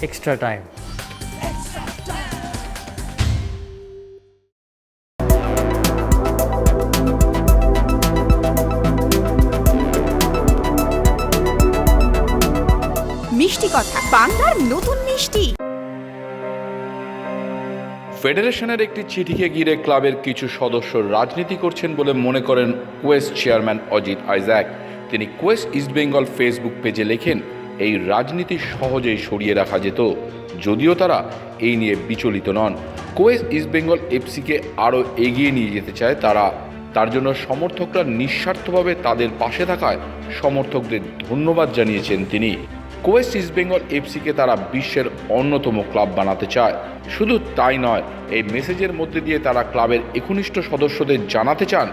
extra time. মিষ্টি কথা বাংলার নতুন মিষ্টি ফেডারেশনের একটি চিঠিকে ঘিরে ক্লাবের কিছু সদস্য রাজনীতি করছেন বলে মনে করেন কোয়েস্ট চেয়ারম্যান অজিত আইজ্যাক তিনি কোয়েস্ট ইস্টবেঙ্গল ফেসবুক পেজে লেখেন এই রাজনীতি সহজেই সরিয়ে রাখা যেত, যদিও তারা এই নিয়ে বিচলিত নন। কোয়েস্ট ইস্টবেঙ্গল এফসিকে আরও এগিয়ে নিয়ে যেতে চায় তারা। তার জন্য সমর্থকরা নিঃস্বার্থভাবে তাদের পাশে থাকায় সমর্থকদের ধন্যবাদ জানিয়েছেন তিনি। কোয়েস্ট ইস্টবেঙ্গল এফসিকে তারা বিশ্বের অন্যতম ক্লাব বানাতে চায়। শুধু তাই নয়, এই মেসেজের মধ্যে দিয়ে তারা ক্লাবের একনিষ্ঠ সদস্যদের জানাতে চান।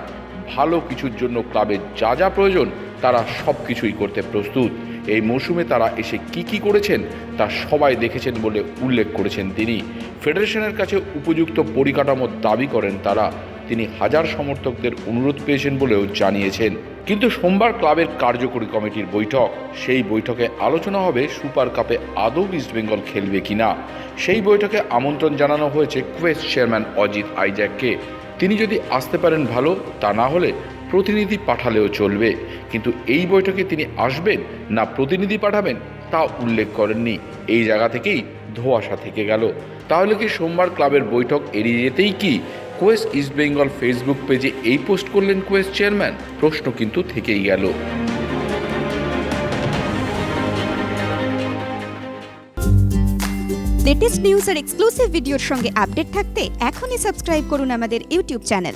ভালো কিছুর জন্য ক্লাবের যা যা প্রয়োজন তারা সব কিছুই করতে প্রস্তুত। এই মৌসুমে তারা এসে কি কি করেছেন তা সবাই দেখেছেন বলে উল্লেখ করেছেন তিনি। ফেডারেশনের কাছে উপযুক্ত পরিকাঠামোর দাবি করেন তারা। তিনি হাজার সমর্থকদের অনুরোধ পেয়েছেন বলেও জানিয়েছেন। কিন্তু সোমবার ক্লাবের কার্যকরী কমিটির বৈঠক, সেই বৈঠকে আলোচনা হবে সুপার কাপে আদৌ ইস্টবেঙ্গল খেলবে কিনা। সেই বৈঠকে আমন্ত্রণ জানানো হয়েছে কুয়েস চেয়ারম্যান অজিত আইজ্যাককে তিনি যদি আসতে পারেন ভালো, তা না হলে প্রতিনিধি পাঠালেও চলবে। কিন্তু এই বৈঠকে তিনি আসবেন না প্রতিনিধি পাঠাবেন তা উল্লেখ করেননি। এই জায়গা থেকেই ধোঁয়াশা থেকে গেল। তাহলে কি সোমবার ক্লাবের বৈঠক এড়িয়ে যেতেই কি? কোয়েস্ট ইস্টবেঙ্গল ফেসবুক পেজে এই পোস্ট করলেন কোয়েস্ট চেয়ারম্যান। প্রশ্ন কিন্তু থেকেই গেল। লেটেস্ট নিউজ আর এক্সক্লুসিভ ভিডিওর সঙ্গে আপডেট থাকতে এখনই সাবস্ক্রাইব করুন আমাদের ইউটিউব চ্যানেল